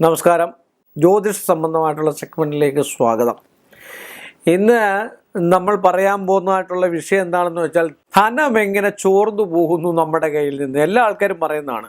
നമസ്കാരം. ജ്യോതിഷ സംബന്ധമായിട്ടുള്ള സെഗ്മെന്റിലേക്ക് സ്വാഗതം. ഇന്ന് നമ്മൾ പറയാൻ പോകുന്നതായിട്ടുള്ള വിഷയം എന്താണെന്ന് വെച്ചാൽ ധനം എങ്ങനെ ചോർന്നു പോകുന്നു നമ്മുടെ കയ്യിൽ നിന്ന്. എല്ലാ ആൾക്കാരും പറയുന്നതാണ്.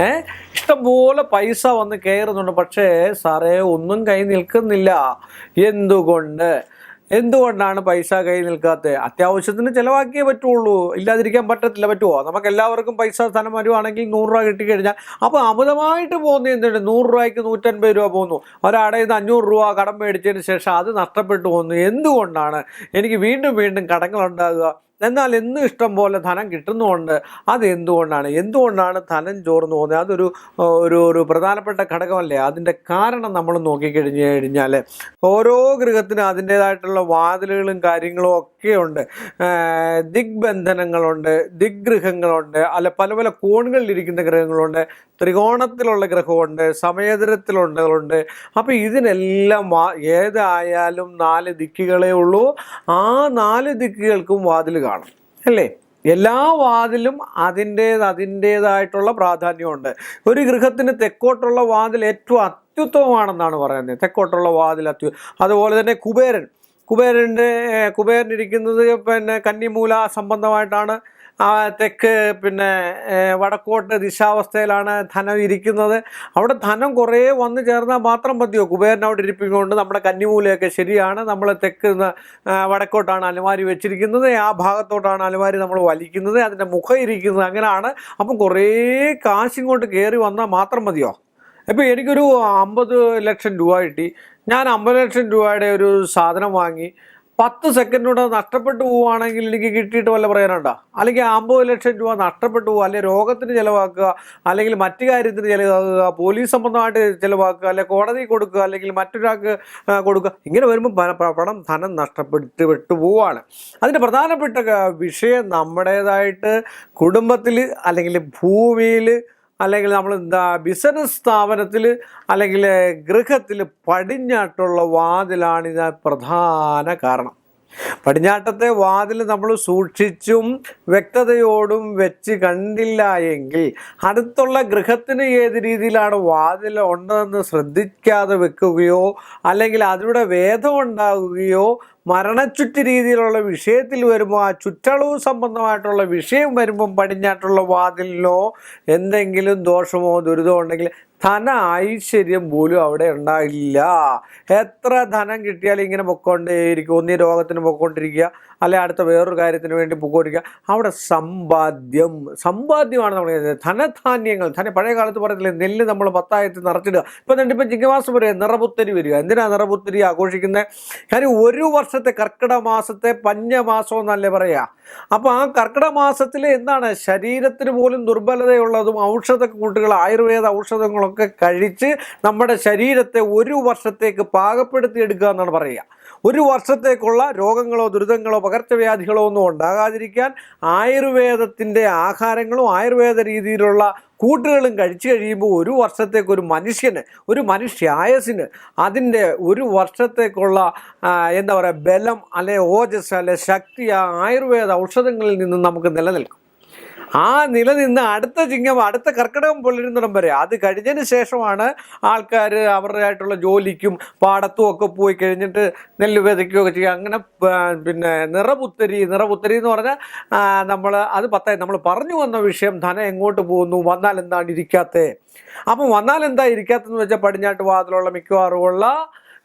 ഏ? ഇഷ്ടംപോലെ പൈസ വന്ന് കയറുന്നുണ്ട്. പക്ഷേ സാറേ ഒന്നും കൈ നിൽക്കുന്നില്ല. എന്തുകൊണ്ട്? എന്തുകൊണ്ടാണ് പൈസ കയ്യിൽ നിൽക്കാത്തത്? അത്യാവശ്യത്തിന് ചിലവാക്കിയേ പറ്റുള്ളൂ. ഇല്ലാതിരിക്കാൻ പറ്റത്തില്ല പറ്റുമോ നമുക്ക് എല്ലാവർക്കും പൈസ സ്ഥലം വരുവാണെങ്കിൽ നൂറ് രൂപ കിട്ടിക്കഴിഞ്ഞാൽ അപ്പോൾ അമിതമായിട്ട് പോകുന്ന എന്തുണ്ട്? നൂറ് രൂപയ്ക്ക് നൂറ്റൻപത് രൂപ പോകുന്നു. ഒരാടെ നിന്ന് അഞ്ഞൂറ് രൂപ കടം മേടിച്ചതിന് ശേഷം അത് നഷ്ടപ്പെട്ടു പോകുന്നു. എന്തുകൊണ്ടാണ്? എനിക്ക് വീണ്ടും വീണ്ടും കടങ്ങളുണ്ടാകുക എന്നാൽ എന്നും ഇഷ്ടം പോലെ ധനം കിട്ടുന്നുമുണ്ട്. അത് എന്തുകൊണ്ടാണ് എന്തുകൊണ്ടാണ് ധനം ചോർന്നു പോകുന്നത്? അതൊരു ഒരു ഒരു പ്രധാനപ്പെട്ട ഘടകമല്ലേ? അതിന്റെ കാരണം നമ്മൾ നോക്കിക്കഴിഞ്ഞ് കഴിഞ്ഞാൽ ഓരോ ഗൃഹത്തിനും അതിന്റേതായിട്ടുള്ള വാതിലുകളും കാര്യങ്ങളും ഒക്കെ ഉണ്ട്. ഏർ ദിഗ്ബന്ധനങ്ങളുണ്ട് ദിഗ്ഗൃഹങ്ങളുണ്ട് അല്ല പല പല കോണുകളിൽ ഇരിക്കുന്ന ഗ്രഹങ്ങളുണ്ട് ത്രികോണത്തിലുള്ള ഗ്രഹമുണ്ട് സമയതരത്തിലുള്ളതുണ്ട് അപ്പോൾ ഇതിനെല്ലാം ഏതായാലും നാല് ദിക്കുകളേ ഉള്ളൂ. ആ നാല് ദിക്കുകൾക്കും വാതിൽ കാണും അല്ലേ? എല്ലാ വാതിലും അതിന്റേത് അതിന്റേതായിട്ടുള്ള പ്രാധാന്യമുണ്ട്. ഒരു ഗൃഹത്തിന് തെക്കോട്ടുള്ള വാതിൽ ഏറ്റവും അത്യുത്തമമാണെന്നാണ് പറയുന്നത്. തെക്കോട്ടുള്ള വാതിൽ അത്യു അതുപോലെ തന്നെ കുബേരൻ. കുബേരന്റെ കുബേരൻ ഇരിക്കുന്നത് പിന്നെ കന്നിമൂല സംബന്ധമായിട്ടാണ് തെക്ക് പിന്നെ വടക്കോട്ട് ദിശാവസ്ഥയിലാണ് ധനം ഇരിക്കുന്നത്. അവിടെ ധനം കുറേ വന്നു ചേർന്നാൽ മാത്രം മതിയോ? കുബേരൻ അവിടെ ഇരിപ്പിക്കൊണ്ട് നമ്മുടെ കന്നിമൂലയൊക്കെ ശരിയാണ്. നമ്മൾ തെക്ക് വടക്കോട്ടാണ് അലമാരി വെച്ചിരിക്കുന്നത്. ആ ഭാഗത്തോട്ടാണ് അലമാരി നമ്മൾ വലിക്കുന്നത്. അതിന്റെ മുഖം ഇരിക്കുന്നത്. അങ്ങനെയാണ്. അപ്പം കുറേ കാശിങ്ങോട്ട് കയറി വന്നാൽ മാത്രം മതിയോ? ഇപ്പോൾ എനിക്കൊരു അമ്പത് ലക്ഷം രൂപ കിട്ടി. ഞാൻ അമ്പത് ലക്ഷം രൂപയുടെ ഒരു സാധനം വാങ്ങി. പത്ത് സെക്കൻഡിലൂടെ നഷ്ടപ്പെട്ടു പോവുകയാണെങ്കിൽ എനിക്ക് കിട്ടിയിട്ട് വല്ല പറയാനുണ്ട? അല്ലെങ്കിൽ അമ്പത് ലക്ഷം രൂപ നഷ്ടപ്പെട്ടു പോകുക അല്ലെങ്കിൽ രോഗത്തിന് ചിലവാക്കുക അല്ലെങ്കിൽ മറ്റു കാര്യത്തിന് ചിലവാക്കുക പോലീസ് സംബന്ധമായിട്ട് ചിലവാക്കുക അല്ലെങ്കിൽ കോടതി കൊടുക്കുക അല്ലെങ്കിൽ മറ്റൊരാൾക്ക് കൊടുക്കുക. ഇങ്ങനെ വരുമ്പോൾ പണം ധനം നഷ്ടപ്പെട്ട് വിട്ടു പോവുകയാണ്. അതിന്റെ പ്രധാനപ്പെട്ട വിഷയം നമ്മുടേതായിട്ട് കുടുംബത്തിൽ അല്ലെങ്കിൽ ഭൂമിയിൽ അല്ലെങ്കിൽ നമ്മൾ എന്താ ബിസിനസ് സ്ഥാപനത്തിൽ അല്ലെങ്കിൽ ഗൃഹത്തിൽ പടിഞ്ഞാട്ടുള്ള വാതിലാണ് പ്രധാന കാരണം. പടിഞ്ഞാട്ടത്തെ വാതിൽ നമ്മൾ സൂക്ഷിച്ചും വ്യക്തതയോടും വെച്ച് കണ്ടില്ല എങ്കിൽ അടുത്തുള്ള ഗൃഹത്തിന് ഏത് രീതിയിലാണ് വാതിൽ ഉണ്ടെന്ന് ശ്രദ്ധിക്കാതെ വെക്കുകയോ അല്ലെങ്കിൽ അതിലൂടെ വേദം ഉണ്ടാകുകയോ മരണച്ചുറ്റ് രീതിയിലുള്ള വിഷയത്തിൽ വരുമ്പോൾ ആ ചുറ്റളവ് സംബന്ധമായിട്ടുള്ള വിഷയം വരുമ്പം പടിഞ്ഞാട്ടുള്ള വാതിലിനോ എന്തെങ്കിലും ദോഷമോ ദുരിതമോ ഉണ്ടെങ്കിൽ ധന ഐശ്വര്യം പോലും അവിടെ ഉണ്ടായില്ല. എത്ര ധനം കിട്ടിയാലും ഇങ്ങനെ പൊക്കോണ്ടേയിരിക്കും. ഒന്നീ രോഗത്തിന് പൊക്കോണ്ടിരിക്കുക അല്ലെ അടുത്ത വേറൊരു കാര്യത്തിന് വേണ്ടി പൊക്കോണ്ടിരിക്കുക. അവിടെ സമ്പാദ്യം സമ്പാദ്യമാണ് നമ്മൾ. ധനധാന്യങ്ങൾ ധന പഴയ കാലത്ത് പറയത്തില്ലേ നെല്ല് നമ്മൾ പത്തായത്തിൽ നിറച്ചിടുക. ഇപ്പം തന്നെ ഇപ്പം ചിങ്ങമാസം വരിക നിറപുത്തരി വരിക. എന്തിനാണ് നിറപുത്തരി ആഘോഷിക്കുന്നത് കാര്യം ഒരു വർഷത്തെ കർക്കിടക മാസത്തെ പഞ്ഞമാസം എന്നല്ലേ പറയുക അപ്പോൾ ആ കർക്കിടക മാസത്തിൽ എന്താണ്? ശരീരത്തിന് പോലും ദുർബലതയുള്ളതും ഔഷധ കൂട്ടുകൾ ആയുർവേദ ഔഷധങ്ങളൊക്കെ കഴിച്ച് നമ്മുടെ ശരീരത്തെ ഒരു വർഷത്തേക്ക് പാകപ്പെടുത്തി എടുക്കുക എന്നാണ് പറയുക. ഒരു വർഷത്തേക്കുള്ള രോഗങ്ങളോ ദുരിതങ്ങളോ പകർച്ചവ്യാധികളോ ഒന്നും ഉണ്ടാകാതിരിക്കാൻ ആയുർവേദത്തിന്റെ ആഹാരങ്ങളും ആയുർവേദ രീതിയിലുള്ള കൂട്ടുകളും കഴിച്ചു കഴിയുമ്പോൾ ഒരു വർഷത്തേക്ക് ഒരു മനുഷ്യന് ഒരു മനുഷ്യായസിന് അതിന്റെ ഒരു വർഷത്തേക്കുള്ള എന്താ പറയുക ബലം അല്ലെ ഓജസ് അല്ലെ ശക്തി ആ ആയുർവേദ ഔഷധങ്ങളിൽ നിന്നും നമുക്ക് നിലനിൽക്കും. ആ നിലനിന്ന് അടുത്ത ചിങ്ങം അടുത്ത കർക്കിടകം പൊള്ളിരുന്നിടം വരെ. അത് കഴിഞ്ഞതിന് ശേഷമാണ് ആൾക്കാർ അവരുടേതായിട്ടുള്ള ജോലിക്കും പാടത്തും ഒക്കെ പോയി കഴിഞ്ഞിട്ട് നെല്ല് വിതയ്ക്കുകയൊക്കെ ചെയ്യുക. അങ്ങനെ പിന്നെ നിറപുത്തരി നിറപുത്തരി എന്ന് പറഞ്ഞാൽ നമ്മൾ അത് പത്തായി. നമ്മൾ പറഞ്ഞു വന്ന വിഷയം ധനം എങ്ങോട്ട് പോകുന്നു വന്നാൽ എന്താണ് ഇരിക്കാത്തത് അപ്പം വന്നാൽ എന്താ ഇരിക്കാത്തതെന്ന് വെച്ചാൽ പടിഞ്ഞാട്ട് വാതിലുള്ള മിക്കവാറുമുള്ള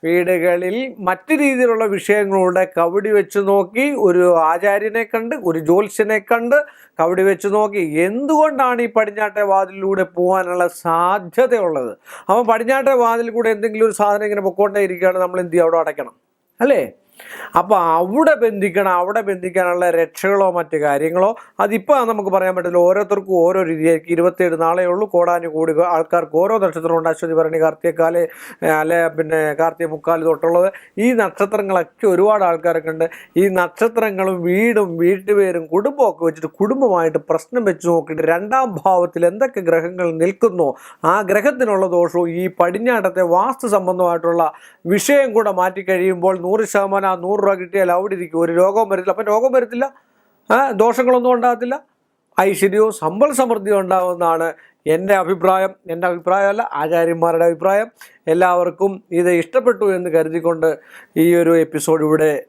വീടുകളിൽ മറ്റു രീതിയിലുള്ള വിഷയങ്ങളുടെ കവടി വെച്ച് നോക്കി ഒരു ആചാര്യനെ കണ്ട് ഒരു ജ്യോത്സ്യനെ കണ്ട് കവടി വെച്ച് നോക്കി. എന്തുകൊണ്ടാണ് ഈ പടിഞ്ഞാട്ടെ വാതിലിലൂടെ പോകാനുള്ള സാധ്യതയുള്ളത്? അപ്പം പടിഞ്ഞാട്ടെ വാതിൽ കൂടെ എന്തെങ്കിലും ഒരു സാധനം ഇങ്ങനെ പൊക്കോണ്ടേ ഇരിക്കുകയാണ് നമ്മൾ എന്ത് ചെയ്യും? അവിടെ അടയ്ക്കണം. അല്ലേ? അപ്പോൾ അവിടെ ബന്ധിക്കണം അവിടെ ബന്ധിക്കാനുള്ള രക്ഷകളോ മറ്റു കാര്യങ്ങളോ അതിപ്പോൾ നമുക്ക് പറയാൻ പറ്റില്ല. ഓരോരുത്തർക്കും ഓരോ രീതിയായിരിക്കും. ഇരുപത്തിയേഴ് നാളേ ഉള്ളൂ. കോടാനു കൂടി ആൾക്കാർക്ക് ഓരോ നക്ഷത്രമുണ്ട് അശ്വതി ഭരണി കാർത്തികക്കാൽ അല്ലെ പിന്നെ കാർത്തിക മുക്കാൽ തൊട്ടുള്ളത്. ഈ നക്ഷത്രങ്ങളൊക്കെ ഒരുപാട് ആൾക്കാരൊക്കെ ഉണ്ട്. ഈ നക്ഷത്രങ്ങളും വീടും വീട്ടുപേരും കുടുംബമൊക്കെ വെച്ചിട്ട് കുടുംബമായിട്ട് പ്രശ്നം വെച്ച് നോക്കിയിട്ട് രണ്ടാം ഭാവത്തിൽ എന്തൊക്കെ ഗ്രഹങ്ങൾ നിൽക്കുന്നു ആ ഗ്രഹത്തിനുള്ള ദോഷവും ഈ പടിഞ്ഞാട്ടത്തെ വാസ്തു സംബന്ധമായിട്ടുള്ള വിഷയം കൂടെ മാറ്റി കഴിയുമ്പോൾ നൂറ് ശതമാനം ആ നൂറ് രൂപ കിട്ടിയാൽ അവിടെ ഇരിക്കും. ഒരു രോഗവും വരത്തില്ല. അപ്പം രോഗം വരത്തില്ല. ദോഷങ്ങളൊന്നും ഉണ്ടാകത്തില്ല. ഐശ്വര്യവും സമ്പൽ സമൃദ്ധിയും ഉണ്ടാകുമെന്നാണ് എന്റെ അഭിപ്രായം. എന്റെ അഭിപ്രായമല്ല ആചാര്യന്മാരുടെ അഭിപ്രായം. എല്ലാവർക്കും ഇത് ഇഷ്ടപ്പെട്ടു എന്ന് കരുതിക്കൊണ്ട് ഈ ഒരു എപ്പിസോഡ് ഇവിടെ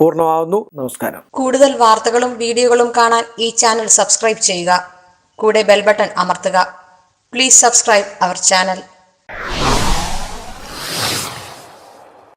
പൂർണമാവുന്നു. നമസ്കാരം. കൂടുതൽ വാർത്തകളും വീഡിയോകളും കാണാൻ ഈ ചാനൽ സബ്സ്ക്രൈബ് ചെയ്യുക. കൂടെ ബെൽ ബട്ടൺ അമർത്തുക. Please subscribe our channel.